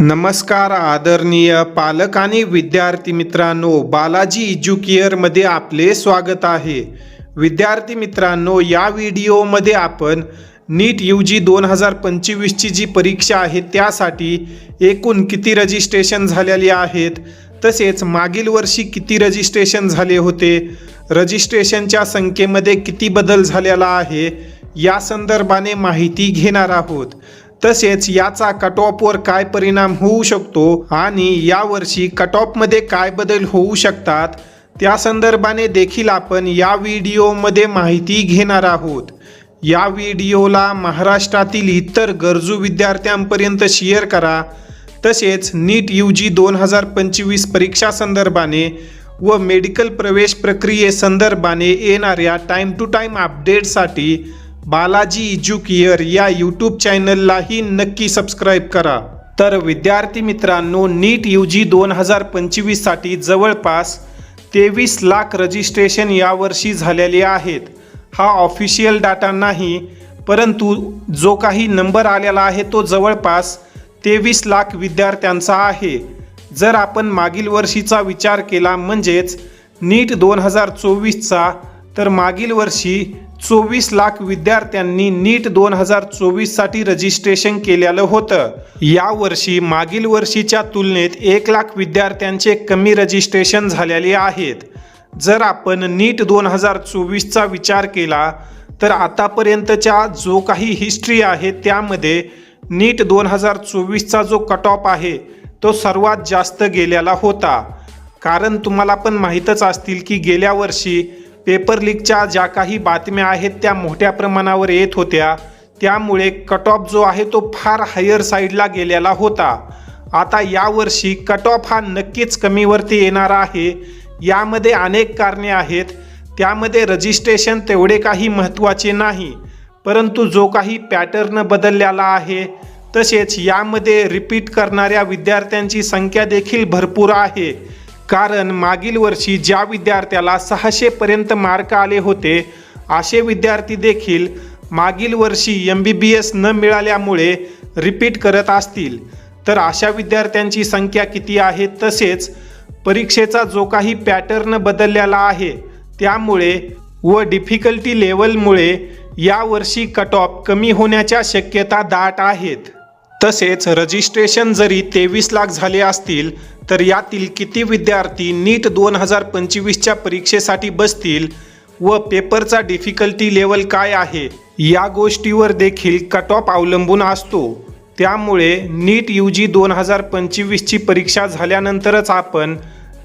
नमस्कार आदरणीय पालक आणि विद्यार्थी मित्रांनो बालाजी एज्युकेअरमध्ये आपले स्वागत आहे. विद्यार्थी मित्रांनो या व्हिडिओमध्ये आपण नीट यू जी दोन हजार पंचवीसची जी परीक्षा आहे त्यासाठी एकूण किती रजिस्ट्रेशन झालेले आहेत? तसेच मागील वर्षी किती रजिस्ट्रेशन झाले होते? रजिस्ट्रेशनच्या संख्येमध्ये किती बदल झालेला आहे? या संदर्भाने माहिती घेणार आहोत. तसेच याचा कट ऑफवर काय परिणाम होऊ शकतो आणि यावर्षी कट ऑफमध्ये काय बदल होऊ शकतात त्या संदर्भाने देखील आपण या व्हिडिओमध्ये माहिती घेणार आहोत. या व्हिडिओला महाराष्ट्रातील इतर गरजू विद्यार्थ्यांपर्यंत शेअर करा. तसेच नीट यू जी दोन हजार पंचवीस परीक्षा संदर्भाने व मेडिकल प्रवेश प्रक्रियेसंदर्भाने येणाऱ्या टाईम टू टाईम अपडेटसाठी बालाजी एज्युकेअर या यूट्यूब चॅनललाही नक्की सबस्क्राईब करा. तर विद्यार्थी मित्रांनो नीट यू जी दोन हजार पंचवीससाठी जवळपास तेवीस लाख रजिस्ट्रेशन यावर्षी झालेले आहेत. हा ऑफिशियल डाटा नाही परंतु जो काही नंबर आलेला आहे तो जवळपास तेवीस लाख विद्यार्थ्यांचा आहे. जर आपण मागील वर्षीचा विचार केला म्हणजेच नीट दोन हजार चोवीसचा तर मागील वर्षी चोवीस लाख विद्यार्थ्यांनी नीट दोन हजार चोवीससाठी रजिस्ट्रेशन केलेलं होतं. यावर्षी मागील वर्षीच्या तुलनेत एक लाख विद्यार्थ्यांचे कमी रजिस्ट्रेशन झालेले आहेत. जर आपण नीट दोन हजार चोवीसचा विचार केला तर आतापर्यंतच्या जो काही हिस्ट्री आहे त्यामध्ये नीट दोन हजार चोवीसचा जो कट ऑफ आहे तो सर्वात जास्त गेलेला होता. कारण तुम्हाला पण माहीतच असतील की गेल्या वर्षी पेपर लीकच्या ज्या काही बातम्या आहेत त्या मोठ्या प्रमाणावर येत होत्या. त्यामुळे कट ऑफ जो आहे तो फार हायर साईडला गेलेला होता. आता यावर्षी कट ऑफ हा नक्कीच कमीवरती येणार आहे. यामध्ये अनेक कारणे आहेत. त्यामध्ये रजिस्ट्रेशन तेवढे काही महत्त्वाचे नाही. परंतु जो काही पॅटर्न बदललेला आहे तसेच यामध्ये रिपीट करणाऱ्या विद्यार्थ्यांची संख्या देखील भरपूर आहे. कारण मागील वर्षी ज्या विद्यार्थ्याला सहाशेपर्यंत मार्क आले होते असे विद्यार्थी देखील मागील वर्षी एम बी बी एस न मिळाल्यामुळे रिपीट करत असतील. तर अशा विद्यार्थ्यांची संख्या किती आहे? तसेच परीक्षेचा जो काही पॅटर्न बदललेला आहे त्यामुळे व डिफिकल्टी लेवलमुळे यावर्षी कट ऑफ कमी होण्याच्या शक्यता दाट आहेत. तसेच रजिस्ट्रेशन जरी तेवीस लाख झाले असतील तर यातील किती विद्यार्थी नीट दोन हजार पंचवीसच्या परीक्षेसाठी बसतील व पेपरचा डिफिकल्टी लेवल काय आहे या गोष्टीवर देखील कट ऑफ अवलंबून असतो. त्यामुळे नीट यू जी दोन हजार पंचवीसची परीक्षा झाल्यानंतरच आपण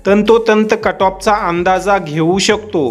तंतोतंत कट ऑफचा अंदाजा घेऊ शकतो.